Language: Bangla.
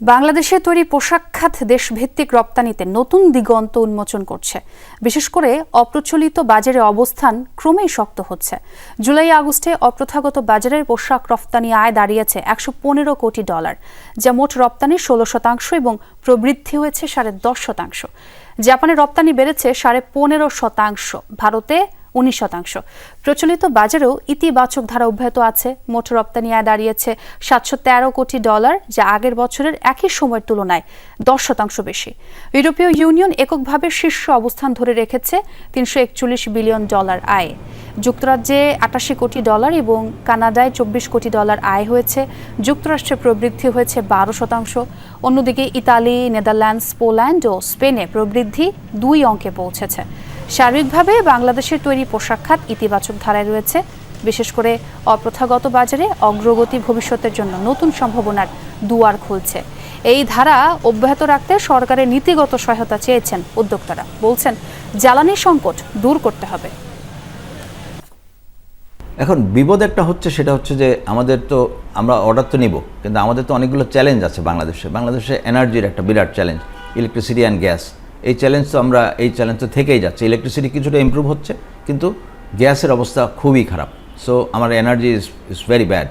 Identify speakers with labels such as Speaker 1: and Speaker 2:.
Speaker 1: বাংলাদেশে তৈরি পোশাক খাত দেশভিত্তিক রপ্তানিতে নতুন দিগন্ত উন্মোচন করছে। বিশেষ করে অপ্রচলিত বাজারে অবস্থান ক্রমেই শক্ত হচ্ছে। জুলাই, আগস্টে অপ্রথাগত বাজারের পোশাক রপ্তানি আয় দাঁড়িয়েছে একশো পনেরো কোটি ডলার, যা মোট রপ্তানির ষোলো শতাংশ এবং প্রবৃদ্ধি হয়েছে সাড়ে দশ শতাংশ। জাপানে রপ্তানি বেড়েছে সাড়ে পনেরো শতাংশ। ভারতে উনিশ শতাংশ। প্রচলিত বাজারেও ইতিবাচক ধারা অব্যাহত আছে। মোট রপ্তানি আয় দাঁড়িয়েছে সাতশো তেরো কোটি ডলার, যা আগের বছরের একই সময়ের তুলনায় দশ শতাংশ বেশি। ইউরোপীয় ইউনিয়ন এককভাবে শীর্ষ অবস্থান ধরে রেখেছে তিনশো একচল্লিশ বিলিয়ন ডলার আয়। যুক্তরাজ্যে আটাশি কোটি ডলার এবং কানাডায় চব্বিশ কোটি ডলার আয় হয়েছে। যুক্তরাষ্ট্রে প্রবৃদ্ধি হয়েছে বারো শতাংশ। অন্যদিকে ইতালি, নেদারল্যান্ডস, পোল্যান্ড ও স্পেনে প্রবৃদ্ধি দুই অঙ্কে পৌঁছেছে। সার্বিকভাবে বাংলাদেশের তৈরি পোশাক খাত ইতিবাচক ধারায় রয়েছে। বিশেষ করে অপ্রথাগত বাজারে অগ্রগতি ভবিষ্যতের জন্য নতুন সম্ভাবনার দুয়ার খুলছে। এই ধারা অব্যাহত রাখতে সরকারের নীতিগত সহায়তা চেয়েছেন উদ্যোক্তারা। বলছেন, জ্বালানি সংকট দূর করতে হবে।
Speaker 2: এখন বিপদ একটা হচ্ছে, সেটা হচ্ছে যে আমাদের তো আমরা অর্ডার তো নিব, কিন্তু আমাদের তো অনেকগুলো চ্যালেঞ্জ আছে বাংলাদেশে। বাংলাদেশে এনার্জির একটা বিরাট চ্যালেঞ্জ ইলেকট্রিসিটি অ্যান্ড গ্যাস এই চ্যালেঞ্জ তো আমরা, এই চ্যালেঞ্জ তো থেকেই যাচ্ছে। ইলেকট্রিসিটি কিছুটা ইম্প্রুভ হচ্ছে, কিন্তু গ্যাসের অবস্থা খুবই খারাপ। সো আমার energy is is very bad